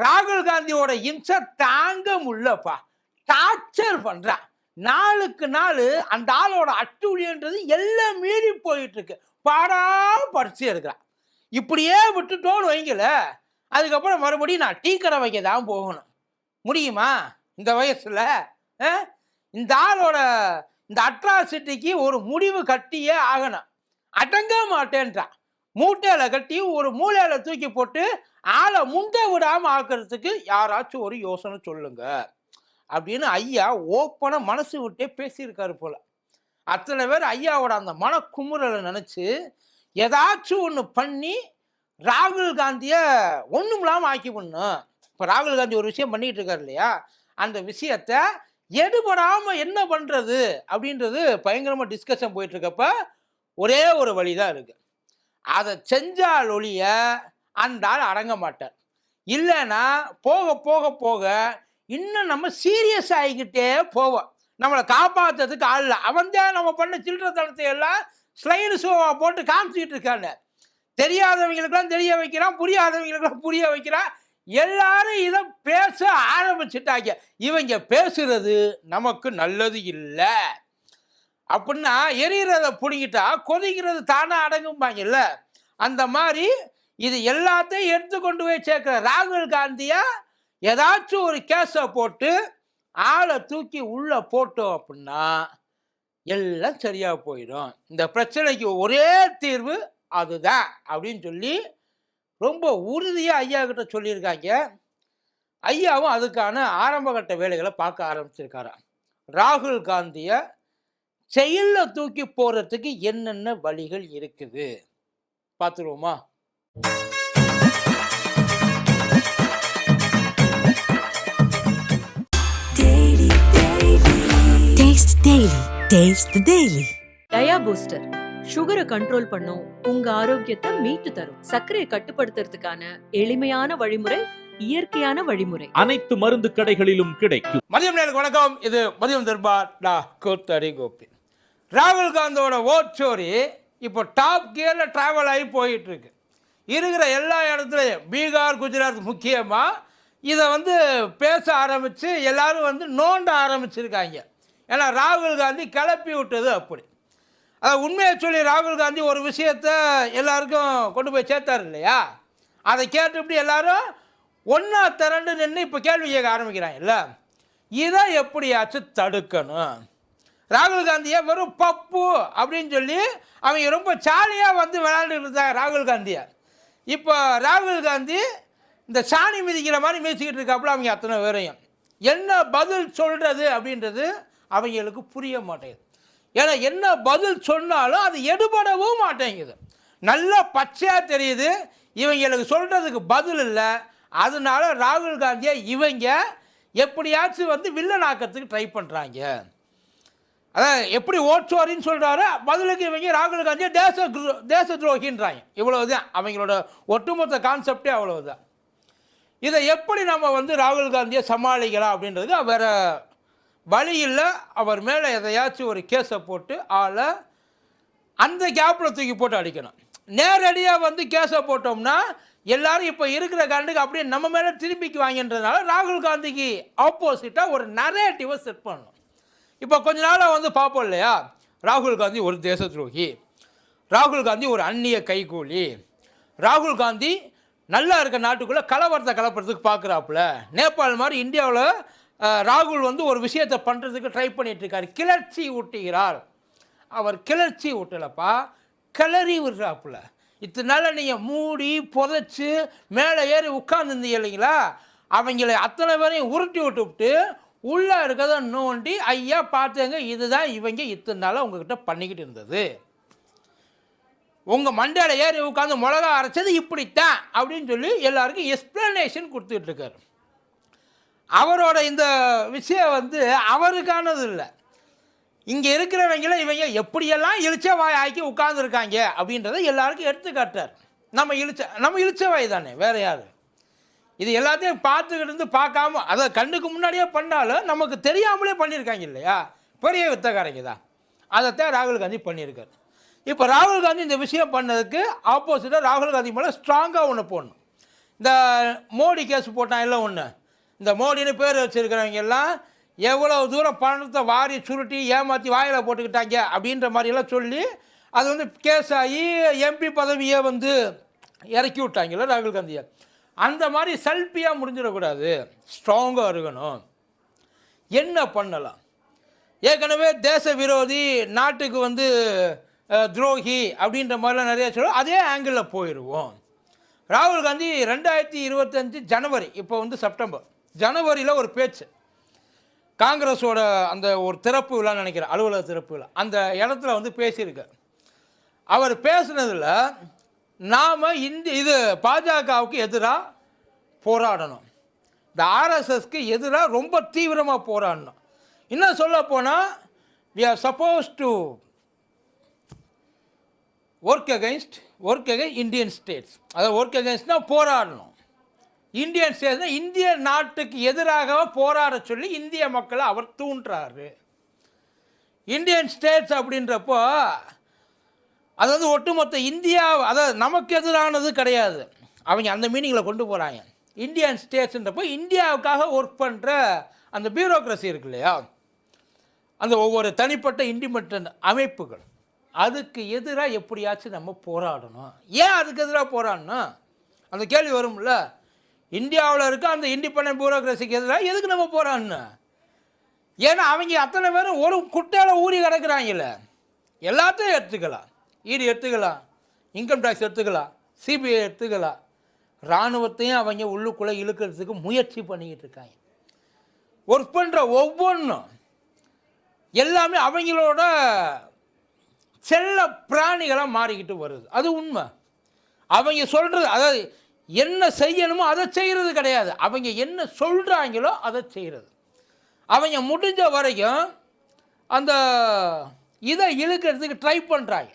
ராகுல் காந்தியோட இம்சை தாங்க முடியலப்பா டார்ச்சர் பண்ணுறான் நாளுக்கு நாள் அந்த ஆளோட அட்டுழியன்றது எல்லாம் மீறி போயிட்டுருக்கு. பாடா படிச்சு இருக்கிறான் இப்படியே விட்டுட்டோன்னு வைங்கல அதுக்கப்புறம் மறுபடியும் நான் டீ கடை வைக்க தான் போகணும். முடியுமா? இந்த வயசில் ஆ? இந்த ஆளோட இந்த அட்ராசிட்டிக்கு ஒரு முடிவு கட்டியே ஆகணும். அடங்க மாட்டேன்றான் மூட்டையில கட்டி ஒரு மூலையில தூக்கி போட்டு ஆளை முண்ட விடாம ஆக்குறதுக்கு யாராச்சும் ஒரு யோசனை சொல்லுங்க. அப்படின்னு ஐயா ஓப்பனா மனசு விட்டே பேசியிருக்காரு போல. அத்தனை பேர் ஐயாவோட அந்த மன குமுறலை நினைச்சு ஏதாச்சும் ஒன்று பண்ணி ராகுல் காந்தியை ஒன்றும் இல்லாமல் ஆக்கி பண்ணும் இப்போ ராகுல் காந்தி ஒரு விஷயம் பண்ணிட்டு இருக்காரு இல்லையா? அந்த விஷயத்த எடுபடாம என்ன பண்ணுறது அப்படின்றது பயங்கரமாக டிஸ்கஷன் போயிட்டு இருக்கப்ப ஒரே ஒரு வழி தான் இருக்குது அதை செஞ்சால் ஒழிய அந்த ஆள் அடங்க மாட்டார். இல்லைன்னா போக போக போக இன்னும் நம்ம சீரியஸ் ஆகிக்கிட்டே போவோம். நம்மளை காப்பாற்றுறதுக்கு ஆள் இல்லை. அவன் தான் நம்ம பண்ண சில்லறத்தனத்தை எல்லாம் ஸ்லைடு ஷோவாக போட்டு காமிச்சிக்கிட்டு இருக்காங்க. தெரியாதவங்களுக்கெல்லாம் தெரிய வைக்கிறான் புரியாதவங்களுக்கெல்லாம் புரிய வைக்கிறான். எல்லாரும் இதை பேச ஆரம்பிச்சுட்டாங்க. இவங்க பேசுறது நமக்கு நல்லது இல்லை. அப்படின்னா எரியறதை பிடிங்கிட்டா கொதிக்கிறது தானே அடங்கும்பாங்கல்ல. அந்த மாதிரி இது எல்லாத்தையும் எடுத்து கொண்டு போய் சேர்க்கிற ராகுல் காந்தியா ஏதாச்சும் ஒரு கேஸை போட்டு ஆளை தூக்கி உள்ளே போட்டோம் அப்படின்னா எல்லாம் சரியாக போயிடும். இந்த பிரச்சனைக்கு ஒரே தீர்வு அதுதான் அப்படின்னு சொல்லி ரொம்ப உறுதியாக ஐயா கிட்ட சொல்லியிருக்காங்க. ஐயாவும் அதுக்கான ஆரம்பகட்ட வேலைகளை பார்க்க ஆரம்பிச்சிருக்காராம் ராகுல் காந்தியை செயலில் தூக்கி போகிறதுக்கு என்னென்ன வழிகள் இருக்குது? பார்த்துருவோமா. டயா பூஸ்டர் சுகரை கண்ட்ரோல் பண்ணும் உங்க ஆரோக்கியத்தை மீட்டு தரும். சர்க்கரையை கட்டுப்படுத்துறதுக்கான எளிமையான வழிமுறை இயற்கையான வழிமுறை. அனைத்து மருந்து கடைகளிலும் கிடைக்கும். மதியம் நேருக்கு வணக்கம். இது மதியம் தர்பார் டா கோத்தரி கோபி. ராகுல் காந்தியோட ஓட் ஸ்டோரி இப்போ டாப் கியரில் ட்ராவல் ஆகி போயிட்டுருக்கு. இருக்கிற எல்லா இடத்துலையும் பீகார் குஜராத் முக்கியமாக இதை வந்து பேச ஆரம்பித்து எல்லோரும் வந்து நோண்ட ஆரம்பிச்சிருக்காங்க. ஏன்னா ராகுல் காந்தி கிளப்பி விட்டது அப்படி. அதை உண்மையை சொல்லி ராகுல் காந்தி ஒரு விஷயத்த எல்லாருக்கும் கொண்டு போய் சேர்த்தார் இல்லையா? அதை கேட்டுவிட்டு எல்லாரும் ஒன்றா திரண்டு நின்று இப்போ கேள்வி கேட்க ஆரம்பிக்கிறாங்கல்ல இதை எப்படியாச்சும் தடுக்கணும். ராகுல் காந்தியை வெறும் பப்பு அப்படின்னு சொல்லி அவங்க ரொம்ப சாலியாக வந்து விளையாண்டுட்டு இருந்தாங்க ராகுல் காந்தியை. இப்போ ராகுல் காந்தி இந்த சாணி மிதிக்கிற மாதிரி மிதிச்சுக்கிட்டு இருக்காப்புல அவங்க அத்தனை பேரையும். என்ன பதில் சொல்கிறது அப்படின்றது அவங்களுக்கு புரிய மாட்டேங்குது. ஏன்னா என்ன பதில் சொன்னாலும் அது எடுபடவும் மாட்டேங்குது. நல்லா பச்சையாக தெரியுது. இவங்களுக்கு சொல்கிறதுக்கு பதில் இல்லை. அதனால ராகுல் காந்தியை இவங்க எப்படியாச்சும் வந்து வில்லனாக்கிறதுக்கு ட்ரை பண்ணுறாங்க அதான் எப்படி ஓட்சோரின்னு சொல்கிறாரு பதிலுக்கு இவங்க ராகுல் காந்தியை தேச துரோ- தேச துரோகின்றாங்க. இவ்வளவுதான். அவங்களோட ஒட்டுமொத்த கான்செப்டே அவ்வளவுதான். இதை எப்படி நம்ம வந்து ராகுல் காந்தியை சமாளிக்கலாம் அப்படின்றது வேறு வழி இல்லை அவர் மேலே எதையாச்சும் ஒரு கேஸை போட்டு ஆளை அந்த கேப்பில் தூக்கி போட்டு அடிக்கணும். நேரடியாக வந்து கேஸை போட்டோம்னா எல்லாரும் இப்போ இருக்கிற கண்டுக்கு அப்படியே நம்ம மேலே திரும்பிக்கு வாங்கின்றதுனால ராகுல் காந்திக்கு ஆப்போசிட்டாக ஒரு நரேட்டிவை செட் பண்ணணும். இப்போ கொஞ்ச நாளாக வந்து பார்ப்போம் இல்லையா? ராகுல் காந்தி ஒரு தேச துரோகி ராகுல் காந்தி ஒரு அந்நிய கைகூலி. ராகுல் காந்தி நல்லா இருக்க நாட்டுக்குள்ளே கலவரத்தை கலப்புறதுக்கு பார்க்குறாப்புல நேபாள் மாதிரி இந்தியாவில் ராகுல் வந்து ஒரு விஷயத்தை பண்ணுறதுக்கு ட்ரை பண்ணிகிட்ருக்கார் கிளர்ச்சி ஊட்டுகிறார். அவர் கிளர்ச்சி ஊட்டலப்பா. கிளறி விடுறாப்புல. இத்தனால நீங்கள் மூடி புதைச்சி மேலே ஏறி உட்காந்துருந்தீங்க இல்லைங்களா? அவங்கள அத்தனை பேரையும் உருட்டி விட்டுவிட்டு உள்ளே இருக்கிறத நோண்டி ஐயா பார்த்துங்க இதுதான் இவங்க இத்தனை நாளாக உங்ககிட்ட பண்ணிக்கிட்டு இருந்தது. உங்கள் மண்டையில் ஏறி உட்காந்து மிளகா அரைச்சது இப்படித்தான் அப்படின்னு சொல்லி எல்லாருக்கும் எக்ஸ்ப்ளனேஷன் கொடுத்துட்ருக்காரு அவரோட இந்த விஷயம் வந்து அவருக்கானது இல்லை. இங்கே இருக்கிறவங்கள இவங்க எப்படியெல்லாம் இழிச்ச வாய் ஆக்கி உட்காந்துருக்காங்க அப்படின்றத எல்லாருக்கும் எடுத்துக்காட்டார் நம்ம இழிச்ச நம்ம இழிச்ச வாய் தானே வேறு யார்? இது எல்லாத்தையும் பார்த்துக்கிட்டு இருந்து பார்க்காம அதை கண்ணுக்கு முன்னாடியே பண்ணாலும் நமக்கு தெரியாமலே பண்ணியிருக்காங்க இல்லையா? பெரிய வித்தக்காரங்க தான். அதைத்தான் ராகுல் காந்தி பண்ணியிருக்காரு. இப்போ ராகுல் காந்தி இந்த விஷயம் பண்ணதுக்கு ஆப்போசிட்டாக ராகுல் காந்தி மேலே ஸ்ட்ராங்காக ஒன்று போடணும். இந்த மோடி கேஸ் போட்டான் எல்லாம் ஒன்று இந்த மோடின்னு பேர் வச்சுருக்கிறவங்க எல்லாம் எவ்வளோ தூரம் பணத்தை வாரி சுருட்டி ஏமாற்றி வாயில் போட்டுக்கிட்டாங்க அப்படின்ற மாதிரியெல்லாம் சொல்லி அது வந்து கேஸ் ஆகி எம்பி பதவியை வந்து இறக்கி விட்டாங்கல்ல ராகுல் காந்தியை. அந்த மாதிரி செல்ஃபியாக முடிஞ்சிடக்கூடாது. ஸ்ட்ராங்காக இருக்கணும். என்ன பண்ணலாம்? ஏற்கனவே தேச விரோதி நாட்டுக்கு வந்து துரோகி அப்படின்ற மாதிரிலாம் நிறையா சொல்லுவோம் அதே ஆங்கிளில் போயிடுவோம் ராகுல் காந்தி ரெண்டாயிரத்தி இருபத்தஞ்சு ஜனவரி இப்போ வந்து செப்டம்பர் ஜனவரியில் ஒரு பேச்சு. காங்கிரஸோட அந்த ஒரு திறப்பு விழான்னு நினைக்கிறேன் அலுவலக திறப்பு விழா. அந்த இடத்துல வந்து பேசியிருக்கார். அவர் பேசுனதில் நாம் இந்தி இது பாஜகவுக்கு எதிராக போராடணும். இந்த ஆர்எஸ்எஸ்க்கு எதிராக ரொம்ப தீவிரமாக போராடணும். இன்னும் சொல்ல போனால் we are suppose to work against work against Indian states அதாவது ஒர்க் அகைன்ஸ்ட்னா போராடணும். இந்தியன் ஸ்டேட்ஸ்னால் இந்திய நாட்டுக்கு எதிராக போராட சொல்லி இந்திய மக்களை அவர் தூண்டுறாரு. இந்தியன் ஸ்டேட்ஸ் அப்படின்றப்போ அது வந்து ஒட்டுமொத்த இந்தியா அதாவது நமக்கு எதிரானது கிடையாது. அவங்க அந்த மீனிங்கில் கொண்டு போகிறாங்க இந்தியன் ஸ்டேட்ஸ்ன்றப்போ இந்தியாவுக்காக ஒர்க் பண்ணுற அந்த பியூரோக்ரஸி இருக்கு இல்லையா? அந்த ஒவ்வொரு தனிப்பட்ட இண்டிபெண்ட் அமைப்புகள். அதுக்கு எதிராக எப்படியாச்சும் நம்ம போராடணும். ஏன் அதுக்கு எதிராக போராடணும் அந்த கேள்வி வரும்ல. இந்தியாவில் இருக்க அந்த இண்டிபெண்ட் பியூரோக்ரஸிக்கு எதிராக எதுக்கு நம்ம போராடணும்? ஏன்னா அவங்க அத்தனை பேரும் ஒரு குட்டையில் ஊறி கிடக்குறாங்கல்ல. எல்லாத்தையும் எடுத்துக்கலாம். ஈடு எடுத்துக்கலாம் இன்கம் டேக்ஸ் எடுத்துக்கலாம் சிபிஐ எடுத்துக்கலாம். இராணுவத்தையும் அவங்க உள்ளுக்குள்ளே இழுக்கிறதுக்கு முயற்சி பண்ணிக்கிட்டு இருக்காங்க. ஒர்க் பண்ணுற ஒவ்வொன்றும் எல்லாமே அவங்களோட செல்ல பிராணிகளாக மாறிக்கிட்டு வருது. அது உண்மை. அவங்க சொல்கிறது அதாவது என்ன செய்யணுமோ அதை செய்கிறது கிடையாது. அவங்க என்ன சொல்கிறாங்களோ அதை செய்கிறது அவங்க முடிஞ்ச வரைக்கும் அந்த இதை இழுக்கிறதுக்கு ட்ரை பண்ணுறாங்க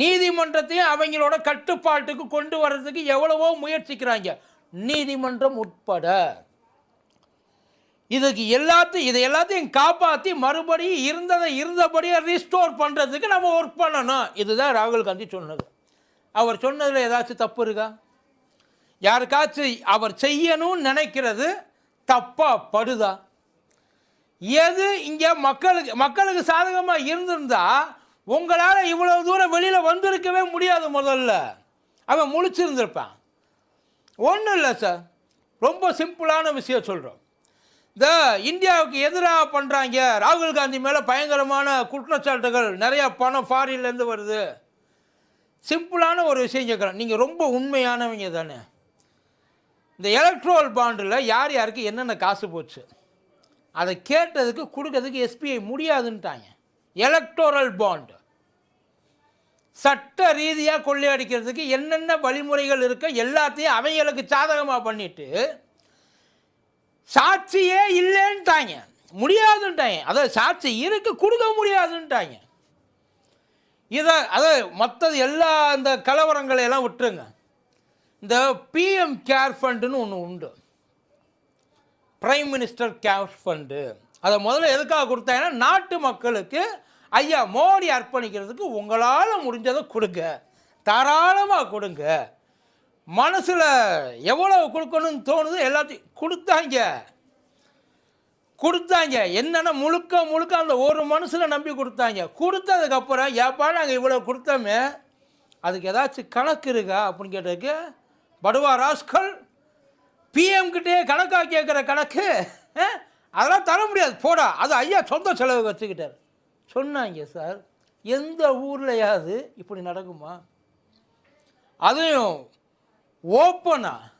நீதிமன்றத்தையும் அவங்களோட கட்டுப்பாட்டுக்கு கொண்டு வர்றதுக்கு எவ்வளவோ முயற்சிக்கிறாங்க. நீதிமன்றம் உட்பட. இதுக்கு எல்லாத்தையும் இதை எல்லாத்தையும் காப்பாற்றி மறுபடியும் இருந்ததை இருந்தபடியே ரீஸ்டோர் பண்ணுறதுக்கு நம்ம ஒர்க் பண்ணணும். இதுதான் ராகுல் காந்தி சொன்னது. அவர் சொன்னதில் ஏதாச்சும் தப்பு இருக்கா? யாருக்காச்சும் அவர் செய்யணும்னு நினைக்கிறது தப்பாக படுதா? எது இங்கே மக்களுக்கு மக்களுக்கு சாதகமாக இருந்திருந்தால் உங்களால் இவ்வளவு தூரம் வெளியில் வந்திருக்கவே முடியாது முதல்ல. அவன் முழிச்சிருந்திருப்பான். ஒன்றும் இல்லை சார் ரொம்ப சிம்பிளான விஷயம் சொல்கிறோம் இந்த இந்தியாவுக்கு எதிராக பண்ணுறாங்க ராகுல் காந்தி மேலே பயங்கரமான குற்றச்சாட்டுகள். நிறையா பணம் ஃபாரின்லேருந்து வருது. சிம்பிளான ஒரு விஷயம் கேட்குறேன் நீங்கள் ரொம்ப உண்மையானவங்க தானே. இந்த எலக்ட்ரோல் பாண்டில் யார் யாருக்கு என்னென்ன காசு போச்சு? அதை கேட்டதுக்கு கொடுக்கறதுக்கு எஸ்பிஐ முடியாதுன்ட்டாங்க. எலக்டோரல் பாண்டு சட்ட ரீதியாக கொள்ளையடிக்கிறதுக்கு என்னென்ன வழிமுறைகள் இருக்கோ எல்லாத்தையும் அவங்களுக்கு சாதகமாக பண்ணிட்டு சாட்சியே இல்லைன்ட்டாங்க. முடியாதுன்ட்டாங்க. அதாவது சாட்சி இருக்கு கொடுக்க முடியாதுன்ட்டாங்க. இதை அதாவது மற்றது எல்லா இந்த கலவரங்களை எல்லாம் விட்டுருங்க. இந்த பிஎம் கேர் ஃபண்டுன்னு ஒன்று உண்டு. பிரைம் மினிஸ்டர் கேர் ஃபண்டு அதை முதல்ல எதுக்காக கொடுத்தாங்கன்னா நாட்டு மக்களுக்கு ஐயா மோடி அர்ப்பணிக்கிறதுக்கு உங்களால் முடிஞ்சதை கொடுங்க. தாராளமாக கொடுங்க. மனசில் எவ்வளோ கொடுக்கணும்னு தோணுது எல்லாத்தையும் கொடுத்தாங்க. கொடுத்தாங்க. என்னென்ன முழுக்க முழுக்க அந்த ஒரு மனசில் நம்பி கொடுத்தாங்க. கொடுத்ததுக்கப்புறம் ஏப்பா நாங்கள் இவ்வளோ கொடுத்தோமே அதுக்கு ஏதாச்சும் கணக்கு இருக்கா? அப்படின்னு கேட்டதுக்கு படுவா ராஸ்கல் பிஎம்கிட்டே கணக்காக கேட்குற கணக்கு அதெல்லாம் தர முடியாது. போடா. அது ஐயா சொந்த செலவு வச்சுக்கிட்டார். சொன்னாங்க சார். எந்த ஊர்லையாவது இப்படி நடக்குமா? அதையும் ஓப்பனாக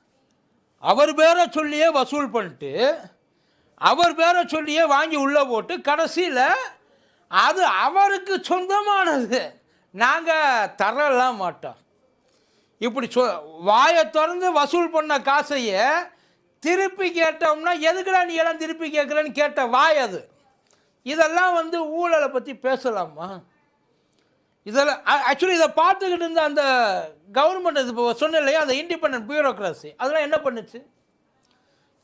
அவர் பேரை சொல்லியே வசூல் பண்ணிட்டு அவர் பேரை சொல்லியே வாங்கி உள்ளே போட்டு கடைசியில் அது அவருக்கு சொந்தமானது. நாங்கள் தரலாம் மாட்டோம். இப்படி சொ வாயை திறந்து வசூல் பண்ண காசையே திருப்பி கேட்டோம்னா எதுக்குடா நீ எல்லாம் திருப்பி கேட்குறேன்னு கேட்ட வாய் அது. இதெல்லாம் வந்து ஊழலை பற்றி பேசலாமா? இதெல்லாம் ஆக்சுவலி இதை பார்த்துக்கிட்டு இருந்த அந்த கவர்மெண்ட் இது இப்போ சொன்ன இல்லையா? அந்த இண்டிபெண்ட் பியூரோக்ராசி அதெல்லாம் என்ன பண்ணுச்சு?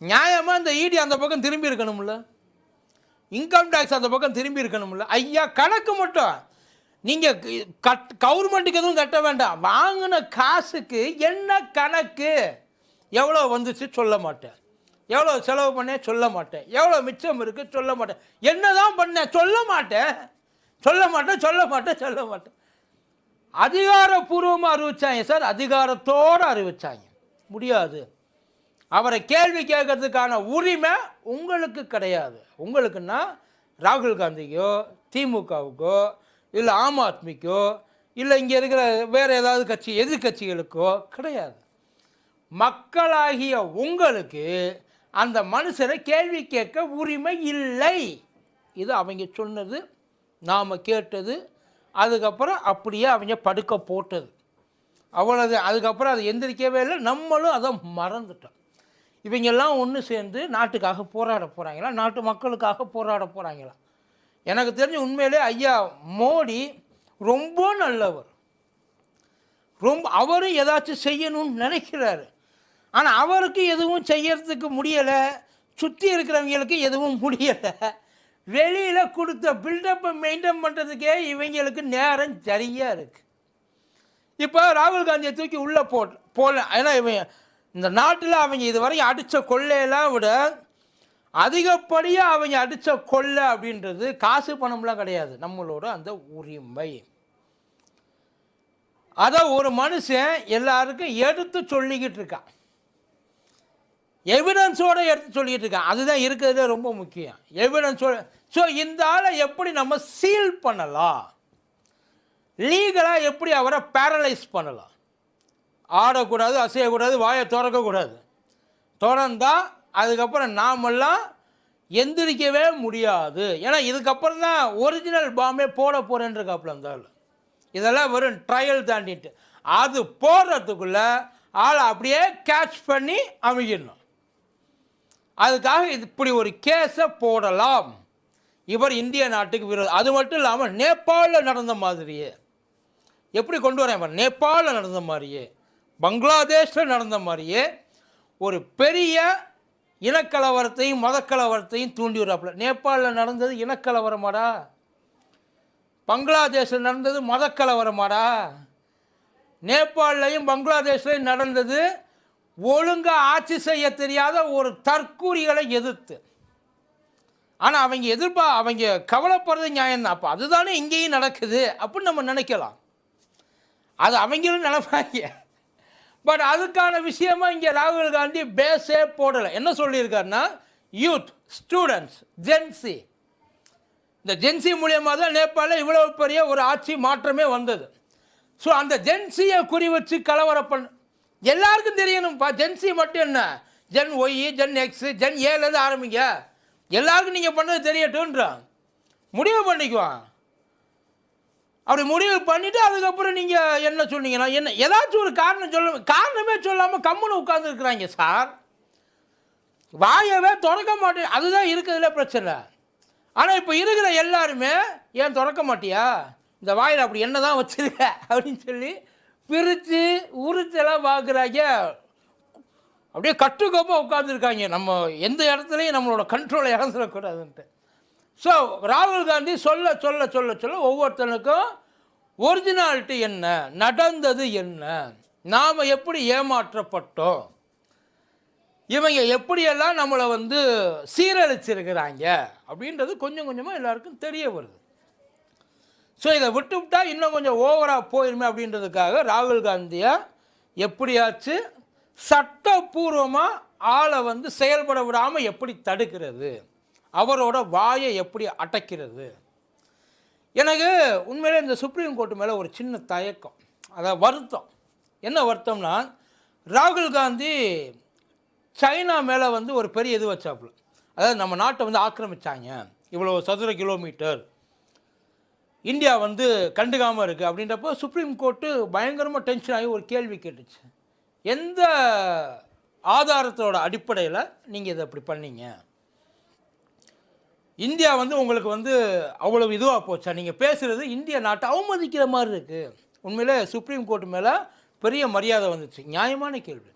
நியாயமாக இந்த இடி அந்த பக்கம் திரும்பி இருக்கணும்ல? இன்கம் டேக்ஸ் அந்த பக்கம் திரும்பி இருக்கணும்ல? ஐயா கணக்கு மட்டும். நீங்கள் கட் கவர்மெண்ட்டுக்கு எதுவும் கட்ட வேண்டாம். வாங்கின காசுக்கு என்ன கணக்கு? எவ்வளோ வந்துச்சு? சொல்ல மாட்டேன். எவ்வளோ செலவு பண்ணேன் சொல்ல மாட்டேன். எவ்வளோ மிச்சம் இருக்குது சொல்ல மாட்டேன். என்ன தான் பண்ணேன்? சொல்ல மாட்டேன். சொல்ல மாட்டேன் சொல்ல மாட்டேன் சொல்ல மாட்டேன். அதிகாரப்பூர்வமாக அறிவிச்சாங்க சார். அதிகாரத்தோடு அறிவிச்சாங்க. முடியாது. அவரை கேள்வி கேட்கறதுக்கான உரிமை உங்களுக்கு கிடையாது. உங்களுக்குன்னா ராகுல் காந்திக்கோ திமுகவுக்கோ இல்லை ஆம் ஆத்மிக்கோ இல்லை இங்கே இருக்கிற வேறு ஏதாவது கட்சி எதிர்கட்சிகளுக்கோ கிடையாது. மக்களாகிய உங்களுக்கு அந்த மனுஷரை கேள்வி கேட்க உரிமை இல்லை. இது அவங்க சொன்னது நாம் கேட்டது அதுக்கப்புறம் அப்படியே அவங்க படுக்க போட்டது. அவ்வளோது அதுக்கப்புறம் அது எந்திரிக்கவே இல்லை நம்மளும் அதை மறந்துட்டோம். இவங்கெல்லாம் ஒன்று சேர்ந்து நாட்டுக்காக போராட போகிறாங்களா நாட்டு மக்களுக்காக போராட போகிறாங்களா எனக்கு தெரிஞ்ச உண்மையிலே ஐயா மோடி ரொம்ப நல்லவர். ரொம்ப அவரும் ஏதாச்சும் செய்யணும்னு நினைக்கிறாரு. ஆனால் அவருக்கு எதுவும் செய்யறதுக்கு முடியலை. சுற்றி இருக்கிறவங்களுக்கு எதுவும் முடியலை. வெளியில் கொடுத்த பில்டப்பை மெயின்டைன் பண்ணுறதுக்கே இவங்களுக்கு நேரம் சரியாக இருக்குது இப்போ ராகுல் காந்தியை தூக்கி உள்ளே போட் போல ஏன்னா இவன் இந்த நாட்டில் அவங்க இதுவரையும் அடித்த கொள்ளையெல்லாம் விட அதிகப்படியாக அவங்க அடித்த கொள்ளை அப்படின்றது காசு பணம்லாம் கிடையாது. நம்மளோட அந்த உரிமை. அதை ஒரு மனுஷன் எல்லாருக்கும் எடுத்து சொல்லிக்கிட்டு இருக்கான். எவிடன்ஸோடு எடுத்து சொல்லிக்கிட்டு இருக்கான் அதுதான் இருக்கிறதே ரொம்ப முக்கியம். எவிடன்ஸோட ஸோ இந்த ஆளை எப்படி நம்ம சீல் பண்ணலாம்? லீகலாக எப்படி அவரை பேரலைஸ் பண்ணலாம்? ஆடக்கூடாது அசையக்கூடாது வாயை திறக்கக்கூடாது. திறந்தா அதுக்கப்புறம் நாமெல்லாம் எந்திரிக்கவே முடியாது. ஏன்னா இதுக்கப்புறம் தான் ஒரிஜினல் பாம்பே போட போகிறேன்ருக்காப்புல அந்த ஆள். இதெல்லாம் வெறும் ட்ரையல் தாண்டிட்டு. அது போடுறதுக்குள்ள ஆளை அப்படியே கேட்ச் பண்ணி அமைக்கணும் அதுக்காக இது இப்படி ஒரு கேஸை போடலாம். இவர் இந்திய நாட்டுக்கு விரோதம் அது மட்டும் இல்லாமல் நேபாளில் நடந்த மாதிரியே. எப்படி கொண்டு வரேன் நேபாளில் நடந்த மாதிரியே. பங்களாதேஷில் நடந்த மாதிரியே ஒரு பெரிய இனக்கலவரத்தையும் மதக்கலவரத்தையும் தூண்டி விடுறாப்புல. நேபாளில் நடந்தது இனக்கலவரமாடா. பங்களாதேஷில் நடந்தது மதக்கலவரமாடா. நேபாளிலையும் பங்களாதேஷ்லையும் நடந்தது ஒழுங்காக ஆட்சி செய்ய தெரியாத ஒரு தற்கூரிகளை எதிர்த்து. ஆனால் அவங்க எதிர்ப்பா அவங்க கவலைப்படுறது நியாயம்தான் அப்போ அதுதானே இங்கேயும் நடக்குது அப்படின்னு நம்ம நினைக்கலாம். அது அவங்களும் நினைப்பாங்க. பட் அதுக்கான விஷயமா இங்கே ராகுல் காந்தி பேஸே போடலை. என்ன சொல்லியிருக்காருன்னா யூத் ஸ்டூடெண்ட்ஸ் ஜென்சி இந்த ஜென்சி மூலியமாக தான் நேபாளில் இவ்வளோ பெரிய ஒரு ஆட்சி மாற்றமே வந்தது. ஸோ அந்த ஜென்சியை குறி வச்சு கலவரப்பண் எல்லாருக்கும் தெரியணும்ப்பா ஜென்சி மட்டும் என்ன? Gen Y Gen X Gen ஏலேருந்து ஆரம்பிங்க. எல்லாருக்கும் நீங்கள் பண்ணது தெரியட்டும்ன்றான் முடிவு பண்ணிக்குவான் அப்படி முடிவு பண்ணிவிட்டு அதுக்கப்புறம் நீங்கள் என்ன சொன்னீங்கன்னா என்ன ஏதாச்சும் ஒரு காரணம் சொல்ல காரணமே சொல்லாமல் கம்முன்னு உட்காந்துருக்குறாங்க சார். வாயவே திறக்க மாட்டேன் அதுதான் இருக்கிறதுல பிரச்சனை. ஆனால் இப்போ இருக்கிற எல்லாருமே ஏன் திறக்க மாட்டியா? இந்த வாயில் அப்படி என்ன தான் வச்சுருக்க? அப்படின்னு சொல்லி பிரித்து உறுத்தெல்லாம் பார்க்குறாங்க. அப்படியே கட்டுக்கோப்பாக உட்காந்துருக்காங்க நம்ம எந்த இடத்துலையும் நம்மளோட கண்ட்ரோலை இறந்துடக்கூடாதுன்ட்டு ஸோ ராகுல் காந்தி சொல்ல சொல்ல சொல்ல சொல்ல ஒவ்வொருத்தனுக்கும் ஒரிஜினாலிட்டி என்ன? நடந்தது என்ன? நாம் எப்படி ஏமாற்றப்பட்டோம்? இவங்க எப்படியெல்லாம் நம்மளை வந்து சீரழிச்சிருக்கிறாங்க? அப்படின்றது கொஞ்சம் கொஞ்சமாக எல்லாருக்கும் தெரிய வருது. ஸோ இதை விட்டுவிட்டா இன்னும் கொஞ்சம் ஓவராக போயிருமே அப்படின்றதுக்காக ராகுல் காந்தியை எப்படியாச்சு சட்டப்பூர்வமாக ஆளை வந்து செயல்பட விடாமல் எப்படி தடுக்கிறது? அவரோட வாயை எப்படி அடைக்கிறது? எனக்கு உண்மையிலே இந்த சுப்ரீம் கோர்ட்டு மேலே ஒரு சின்ன தயக்கம் அதை வருத்தம். என்ன வருத்தம்னா ராகுல் காந்தி சைனா மேலே வந்து ஒரு பெரிய இது வச்சாப்புல. அதாவது நம்ம நாட்டை வந்து ஆக்கிரமிச்சாங்க. இவ்வளோ சதுர கிலோமீட்டர் இந்தியா வந்து கண்டுக்காமல் இருக்குது அப்படின்றப்போ சுப்ரீம் கோர்ட்டு பயங்கரமாக டென்ஷன் ஆகி ஒரு கேள்வி கேட்டுச்சு. எந்த ஆதாரத்தோட அடிப்படையில் நீங்கள் இதை அப்படி பண்ணீங்க? இந்தியா வந்து உங்களுக்கு வந்து அவ்வளவு இதுவாக போச்சா? நீங்கள் பேசுகிறது இந்திய நாட்டை அவமதிக்கிற மாதிரி இருக்குது உண்மையிலே சுப்ரீம் கோர்ட் மேலே பெரிய மரியாதை வந்துச்சு. நியாயமான கேள்வி.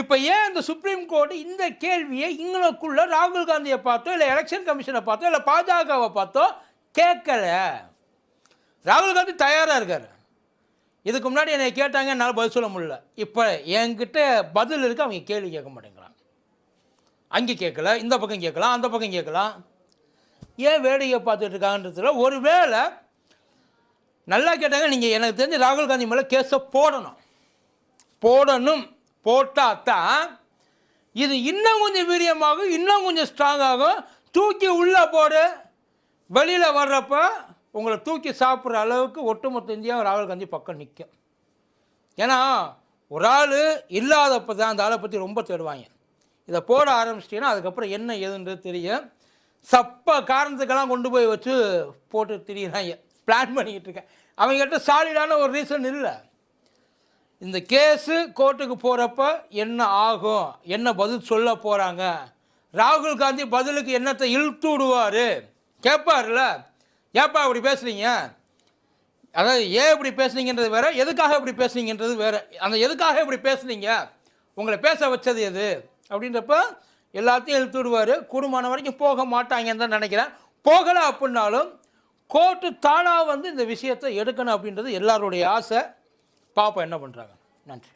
இப்போ ஏன் இந்த சுப்ரீம் கோர்ட் இந்த கேள்வியை இங்களுக்குள்ள ராகுல் காந்தியை பார்த்தோ இல்லை எலெக்ஷன் கமிஷனை பார்த்தோ இல்லை பாஜகவை பார்த்தோ கேட்கல? ராகுல் காந்தி தயாராக இருக்கார். இதுக்கு முன்னாடி என்னை கேட்டாங்க என்னால் பதில் சொல்ல முடியல. இப்போ என்கிட்ட பதில் இருக்குது அவங்க கேள்வி கேட்க மாட்டேங்கிறாங்க. அங்கே கேட்கல இந்த பக்கம் கேட்கலாம் அந்த பக்கம் கேட்கலாம் ஏன் வேடிக்கை பார்த்துட்டு இருக்காங்கன்றதுல ஒருவேளை நல்லா கேட்டாங்க நீங்கள் எனக்கு தெரிஞ்சு ராகுல் காந்தி மேலே கேஸை போடணும். போடணும் போட்டால் தான் இது இன்னும் கொஞ்சம் வீரியமாகும் இன்னும் கொஞ்சம் ஸ்ட்ராங்காகும் தூக்கி உள்ளே போடு வெளியில் வர்றப்போ உங்களை தூக்கி சாப்பிட்ற அளவுக்கு ஒட்டுமொத்த இந்தியாவும் ராகுல் காந்தி பக்கம் நிற்கும் ஏன்னா ஒரு ஆள் இல்லாதப்போ தான் அந்த ஆளை பற்றி ரொம்ப தேடுவாங்க. இதை போட ஆரம்பிச்சிட்டிங்கன்னா அதுக்கப்புறம் என்ன ஏதுன்றது தெரியும். சப்ப காரணத்துக்கெல்லாம் கொண்டு போய் வச்சு போட்டு திரியிறாங்க. பிளான் பண்ணிக்கிட்டு இருக்கேன். அவங்ககிட்ட சாலிடான ஒரு ரீசன் இல்லை. இந்த கேஸு கோர்ட்டுக்கு போகிறப்ப என்ன ஆகும்? என்ன பதில் சொல்ல போகிறாங்க ராகுல் காந்தி பதிலுக்கு என்னத்தை இழுத்து விடுவார்? கேட்பார்ல ஏப்பா இப்படி பேசுகிறீங்க அதாவது ஏன் இப்படி பேசுனீங்கன்றது வேற எதுக்காக இப்படி பேசுனீங்கன்றது வேறு. அந்த எதுக்காக இப்படி பேசுனீங்க? உங்களை பேச வச்சது எது? அப்படின்றப்ப எல்லாத்தையும் இழுத்து விடுவார். கூடுமான வரைக்கும் போக மாட்டாங்கன்னு தான் நினைக்கிறேன். போகலை அப்படின்னாலும் கோர்ட்டு தானாக வந்து இந்த விஷயத்தை எடுக்கணும் அப்படின்றது எல்லாருடைய ஆசை. பாப்பா என்ன பண்ணுறாங்க நன்றி.